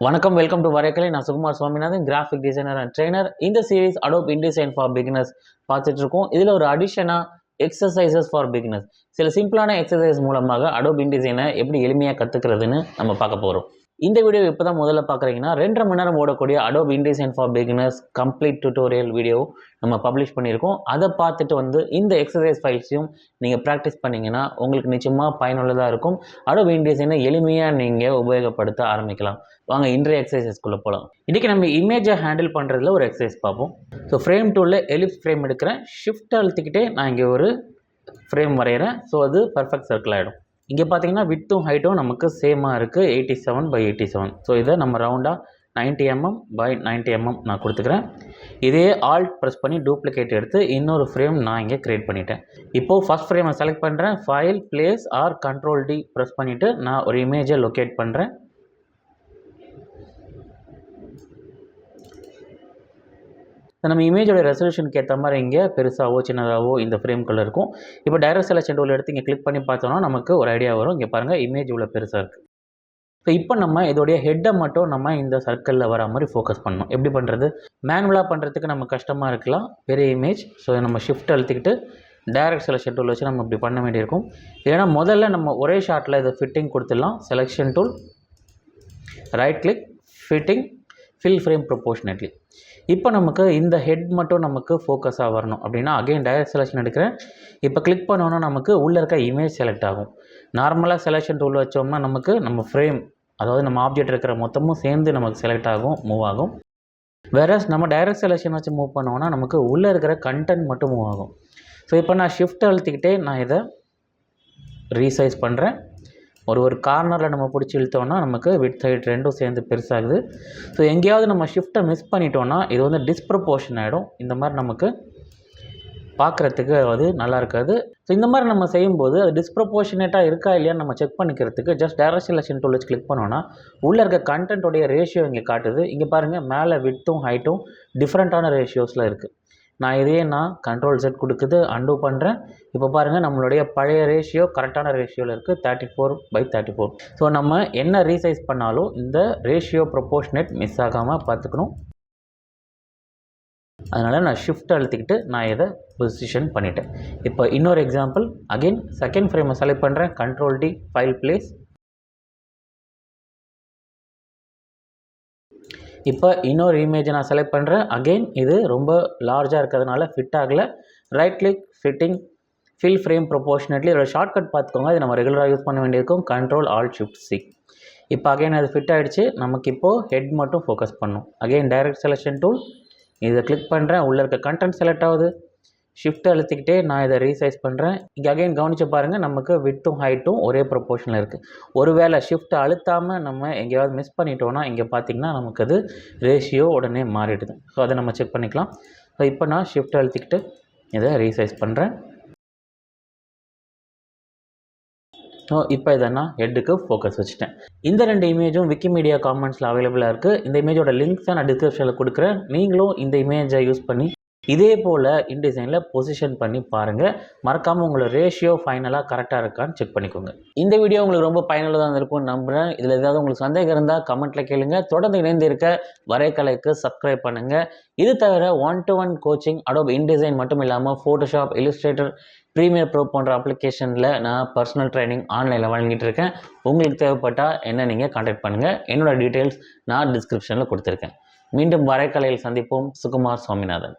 வணக்கம் welcome to Varaikalai நான் Sukumar Swaminathan graphic designer and trainer இந்த series Adobe InDesign for beginners பார்த்துட்டு இருக்கோம். இதில் ஒரு அடிஷனாக எக்ஸசைசஸ் ஃபார் பிகினர்ஸ் சில சிம்பிளான எக்ஸசைஸ் மூலமாக அடோப் இன்டிசைனை எப்படி எளிமையாக கற்றுக்கிறதுன்னு நம்ம பார்க்க போகிறோம் இந்த வீடியோ இப்போ தான் முதல்ல பார்க்குறீங்கன்னா ரெண்டரை மணி நேரம் ஓடக்கூடிய Adobe InDesign for beginners complete tutorial video நம்ம பப்ளிஷ் பண்ணியிருக்கோம். அதை பார்த்துட்டு வந்து இந்த எக்ஸசைஸ் ஃபைல்ஸையும் நீங்கள் ப்ராக்டிஸ் பண்ணிங்கன்னா உங்களுக்கு நிச்சயமாக பயனுள்ளதாக இருக்கும். அடோப் இன்டிசைனை எளிமையாக நீங்கள் உபயோகப்படுத்த ஆரம்பிக்கலாம். வாங்க இன்றைய எக்ஸசைஸ்க்குள்ளே போகலாம் இன்றைக்கி நம்ம இமேஜை ஹேண்டில் பண்ணுறதுல ஒரு எக்ஸசைஸ் பார்ப்போம். ஸோ ஃப்ரேம் டூலில் எலிப்ஸ் ஃப்ரேம் எடுக்கிறேன். ஷிஃப்ட் அழுத்திக்கிட்டே நான் இங்கே ஒரு ஃப்ரேம் வரைகிறேன் ஸோ அது பர்ஃபெக்ட் சர்க்கிள் ஆகிடும் இங்கே பார்த்தீங்கன்னா வித்தும் ஹைட்டும் நமக்கு சேமாக இருக்குது eighty seven by eighty seven so இதை நம்ம ரவுண்டாக ninety mm by ninety mm நான் கொடுத்துக்கிறேன். இதே ஆல்ட் ப்ரெஸ் பண்ணி டூப்ளிகேட் எடுத்து இன்னொரு ஃப்ரேம் நான் இங்கே க்ரியேட் பண்ணிட்டேன். இப்போது ஃபஸ்ட் ஃப்ரேமை செலக்ட் பண்ணுறேன் file place or control D press பண்ணிவிட்டு நான் ஒரு இமேஜை லொக்கேட் பண்ணுறேன் நம்ம இமேஜோட ரெசல்யூஷனுக்கு ஏற்ற மாதிரி இங்கே பெருசாகவோ சின்னதாகவோ இந்த ஃப்ரேம்குள்ளே இருக்கும். இப்போ டைரக்ட் செலக்ஷன் டூல் எடுத்து இங்கே கிளிக் பண்ணி பார்த்தோன்னா நமக்கு ஒரு ஐடியா வரும். இங்கே பாருங்கள் இமேஜ் இவ்வளோ பெருசாக இருக்குது ஸோ இப்போ நம்ம இதோடைய ஹெட்டை மட்டும் நம்ம இந்த சர்க்கிளில் வர மாதிரி ஃபோக்கஸ் பண்ணணும். எப்படி பண்ணுறது மேனுவலாக பண்ணுறதுக்கு நம்ம கஷ்டமாக இருக்கலாம். பெரிய இமேஜ் ஸோ நம்ம ஷிஃப்ட் அழுத்திக்கிட்டு டைரக்ட் செலெக்ஷன் டூல் வச்சு நம்ம இப்படி பண்ண வேண்டியிருக்கும். ஏன்னா முதல்ல நம்ம ஒரே ஷாட்டில் இதை ஃபிட்டிங் கொடுத்துடலாம். Selection tool right click fitting fill frame proportionately இப்போ நமக்கு இந்த ஹெட் மட்டும் நமக்கு ஃபோக்கஸாக வரணும். அப்படின்னா அகைன் டயர் செலெக்ஷன் எடுக்கிறேன். இப்போ கிளிக் பண்ணோன்னா நமக்கு உள்ளே இருக்க இமேஜ் செலக்ட் ஆகும். நார்மலாக செலெக்ஷன் டூல் வச்சோம்னா நமக்கு நம்ம ஃப்ரேம் அதாவது நம்ம ஆப்ஜெக்ட் இருக்கிற மொத்தமும் சேர்ந்து நமக்கு செலக்ட் ஆகும் மூவ் ஆகும். வேற நம்ம டைரக்ட் செலெக்ஷன் வச்சு மூவ் பண்ணோம்னா நமக்கு உள்ளே இருக்கிற கண்டென்ட் மட்டும் மூவ் ஆகும். ஸோ இப்போ நான் ஷிஃப்ட் அழுத்திக்கிட்டே நான் இதை ரீசைஸ் பண்ணுறேன் ஒரு ஒரு கார்னரில் நம்ம பிடிச்சி இழுத்தோன்னா நமக்கு விட் சைட் ரெண்டும் சேர்ந்து பெருசாகுது. ஸோ எங்கேயாவது நம்ம ஷிஃப்ட்டை மிஸ் பண்ணிட்டோன்னா இது வந்து டிஸ்ப்ரப்போர்ஷன் ஆகிடும் இந்த மாதிரி நமக்கு பார்க்குறதுக்கு அது நல்லா இருக்காது. ஸோ இந்த மாதிரி நம்ம செய்யும்போது அது டிஸ்ப்ரப்போர்ஷனேட்டாக இருக்கா இல்லையான்னு நம்ம செக் பண்ணிக்கிறதுக்கு ஜஸ்ட் டேரக்ட் செலெக்ஷன் டூல் வச்சு கிளிக் பண்ணோன்னா உள்ளே இருக்க கண்டென்ட்டோடைய ரேஷியோ இங்கே காட்டுது. இங்கே பாருங்கள் மேலே விட்டும் ஹைட்டும் டிஃப்ரெண்ட்டான ரேஷியோஸில் இருக்குது நான் இதே நான் கண்ட்ரோல் செட் கொடுக்குது அண்டூ பண்ணுறேன் இப்போ பாருங்கள் நம்மளுடைய பழைய ரேஷியோ கரெக்டான ரேஷியோவில் இருக்குது thirty four by thirty four so நம்ம என்ன ரீசைஸ் பண்ணாலும் இந்த ரேஷியோ ப்ரொப்போர்ஷனேட் மிஸ் ஆகாமல் பார்த்துக்கணும். அதனால் நான் ஷிஃப்ட் அழுத்திக்கிட்டு நான் இதை பொசிஷன் பண்ணிட்டேன். இப்போ இன்னொரு எக்ஸாம்பிள் அகெயின் செகண்ட் ஃப்ரேமை செலக்ட் பண்ணுறேன் கண்ட்ரோல் டி ஃபைல் பிளேஸ் இப்போ இன்னொரு இமேஜை நான் செலக்ட் பண்ணுறேன் அகெயின் இது ரொம்ப லார்ஜாக இருக்கிறதுனால ஃபிட் ஆகலை. Right click fitting fill frame proportionately இதோட ஷார்ட்கட் பார்த்துக்கோங்க. இது நம்ம ரெகுலராக யூஸ் பண்ண வேண்டியிருக்கும். கண்ட்ரோல் ஆல் ஷிஃப்ட் சி இப்போ அகைன் அது ஃபிட் ஆகிடுச்சு நமக்கு இப்போது ஹெட் மட்டும் ஃபோக்கஸ் பண்ணும். அகைன் டைரக்ட் செலெக்ஷன் டூல் இதை கிளிக் பண்ணுறேன் உள்ளே இருக்க கண்டென்ட் செலக்ட் ஆகுது. ஷிஃப்ட் அழுத்திக்கிட்டே நான் இதை ரீசைஸ் பண்ணுறேன் இங்கே அகைன் கவனித்து பாருங்கள் நமக்கு விட்டும் ஹைட்டும் ஒரே ப்ரொப்போர்ஷனில் இருக்குது ஒருவேளை ஷிஃப்ட் அழுத்தாமல் நம்ம எங்கேயாவது மிஸ் பண்ணிட்டோன்னா இங்கே பார்த்திங்கன்னா நமக்கு அது ரேஷியோ உடனே மாறிடுது. ஸோ அதை நம்ம செக் பண்ணிக்கலாம். ஸோ இப்போ நான் ஷிஃப்ட் அழுத்திக்கிட்டு இதை ரீசைஸ் பண்ணுறேன் ஸோ இப்போ இதை நான் ஹெட்டுக்கு ஃபோக்கஸ் வச்சுட்டேன். இந்த ரெண்டு இமேஜும் விக்கிமீடியா காமெண்ட்ஸில் அவைலபிளாக இருக்குது இந்த இமேஜோட லிங்க்ஸை நான் டிஸ்கிரிப்ஷனில் கொடுக்குறேன். நீங்களும் இந்த இமேஜை யூஸ் பண்ணி இதே போல் இன்டிசைனில் பொசிஷன் பண்ணி பாருங்கள் மறக்காமல் உங்களோட ரேஷியோ ஃபைனலாக கரெக்டாக இருக்கான்னு செக் பண்ணிக்கோங்க. இந்த வீடியோ உங்களுக்கு ரொம்ப பயனுள்ளதாக இருந்திருக்கும்னு நம்புகிறேன் இதில் ஏதாவது உங்களுக்கு சந்தேகம் இருந்தால் கமெண்ட்டில் கேளுங்க. தொடர்ந்து இணைந்து இருக்க வரைக்கலைக்கு சப்ஸ்கிரைப் பண்ணுங்கள் இது தவிர one to one coaching Adobe InDesign மட்டும் இல்லாமல் ஃபோட்டோஷாப் இலிஸ்ட்ரேட்டர் ப்ரீமியர் ப்ரோ போன்ற அப்ளிகேஷனில் நான் பர்சனல் ட்ரைனிங் ஆன்லைனில் வழங்கிட்டு இருக்கேன். உங்களுக்கு தேவைப்பட்டால் என்ன நீங்கள் காண்டாக்ட் பண்ணுங்கள் என்னோடய டீட்டெயில்ஸ் நான் டிஸ்கிரிப்ஷனில் கொடுத்துருக்கேன். மீண்டும் வரைக்கலையில் சந்திப்போம். சுகுமார் சுவாமிநாதன்.